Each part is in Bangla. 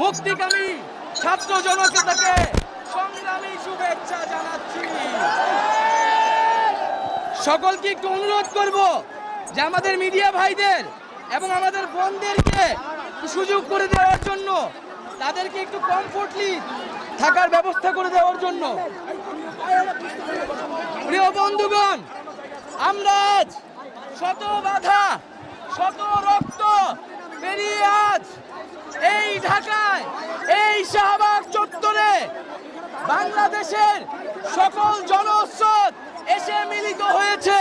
মুক্তিকামী ছাত্র জনতাকে সংগ্রামী শুভেচ্ছা জানাচ্ছি। সকলকে একটু অনুরোধ করব যে আমাদের মিডিয়া ভাইদের এবং আমাদের বোনদেরকে সুযোগ করে দেওয়ার জন্য, তাদেরকে একটু কমফোর্টলি থাকার ব্যবস্থা করে দেওয়ার জন্য। প্রিয় বন্ধুগণ, আমরা আজ শত বাধা, শত রক্ত পেরিয়ে আজ ঢাকায়, এই শাহবাগ চত্বরে বাংলাদেশের সকল জনস্রোত এসে মিলিত হয়েছে।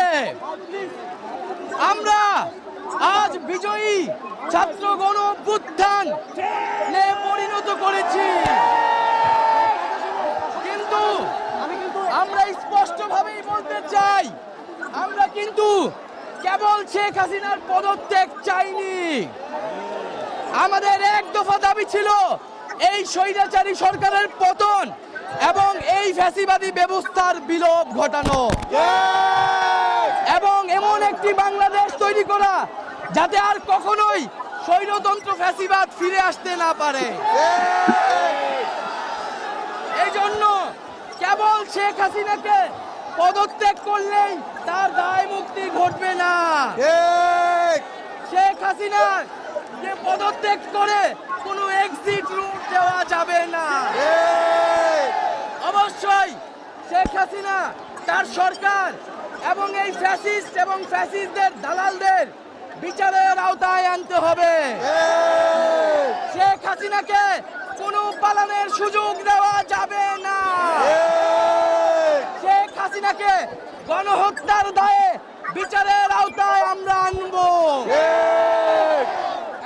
আমরা আজ বিজয়ী ছাত্র গণ অভ্যুত্থান পরিণত করেছি। কিন্তু আমরা স্পষ্টভাবেই বলতে চাই, আমরা কিন্তু কেবল শেখ হাসিনার পদত্যাগ চাইনি। আমাদের এক দফা দাবি ছিল এই স্বৈরাচারী সরকারের পতন এবং এই ফ্যাসিবাদী ব্যবস্থার বিলোপ ঘটানো। এবং এমন একটি বাংলাদেশ তৈরি করা যাতে আর কখনোই স্বৈরতন্ত্র ফ্যাসিবাদ ফিরে আসতে না পারে। এই জন্য কেবল শেখ হাসিনাকে পদত্যাগ করলেই তার দায় মুক্তি ঘটবে না। শেখ হাসিনা যে পদত্যাগ করে কোনো এক্সিট রুট দেওয়া যাবে না। অবশ্যই শেখ হাসিনা তার সরকার এবং এই ফ্যাসিস্ট এবং ফ্যাসিস্টদের দালালদের বিচারের আওতায় আনতে হবে। শেখ হাসিনাকে কোনো পালনের সুযোগ দেওয়া যাবে না। শেখ হাসিনাকে গণহত্যার দায়ে বিচারের আওতায় আমরা আনব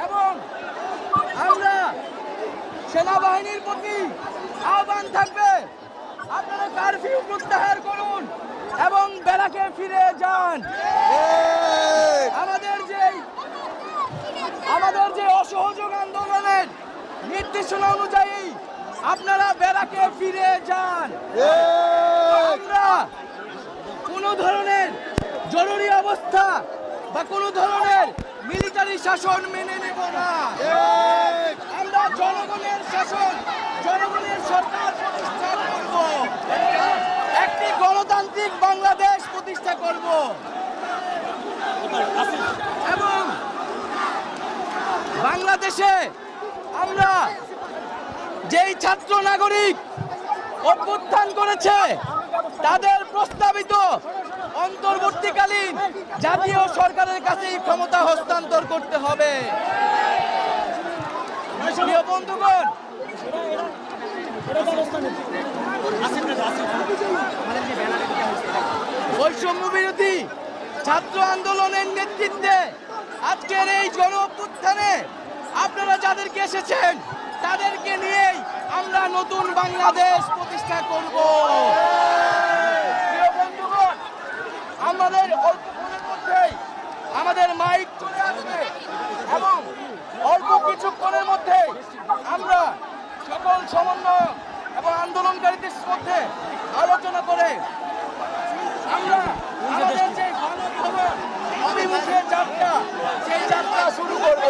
এবং আমরা সেনাবাহিনীর প্রতি আহ্বান থাকবে। আপনারা কারফিউ প্রত্যাহার করুন এবং বেড়াকে ফিরে যান। আমাদের যে আমাদের যে অসহযোগ আন্দোলনের নির্দেশনা অনুযায়ী আপনারা বেড়াকে ফিরে যান। আমরা কোনো ধরনের জরুরি অবস্থা বা কোনো ধরনের মিলিটারি শাসন মেনে নেব না। আমরা জনগণের শাসন জনগণের সরকার প্রতিষ্ঠা করব একটি গণতান্ত্রিক বাংলাদেশ প্রতিষ্ঠা করব এবং বাংলাদেশে আমরা যেই ছাত্র নাগরিক অভ্যুত্থান করেছে, তাদের প্রস্তাবিত অন্তর্বর্তীকালীন জাতীয় সরকারের কাছেই ক্ষমতা হস্তান্তর করতে হবে। বন্ধুগণ, বৈষম্য বিরোধী ছাত্র আন্দোলনের নেতৃত্বে আজকের এই জন আপনারা যাদেরকে এসেছেন, তাদেরকে নিয়েই আমরা নতুন বাংলাদেশ প্রতিষ্ঠা করব। আমাদের মধ্যেই আমাদের মাইক চলে আসবে এবং অল্প কিছুক্ষণের মধ্যে আমরা সকল সমন্বয় এবং আন্দোলনকারীদের মধ্যে আলোচনা করে যাত্রা শুরু করব।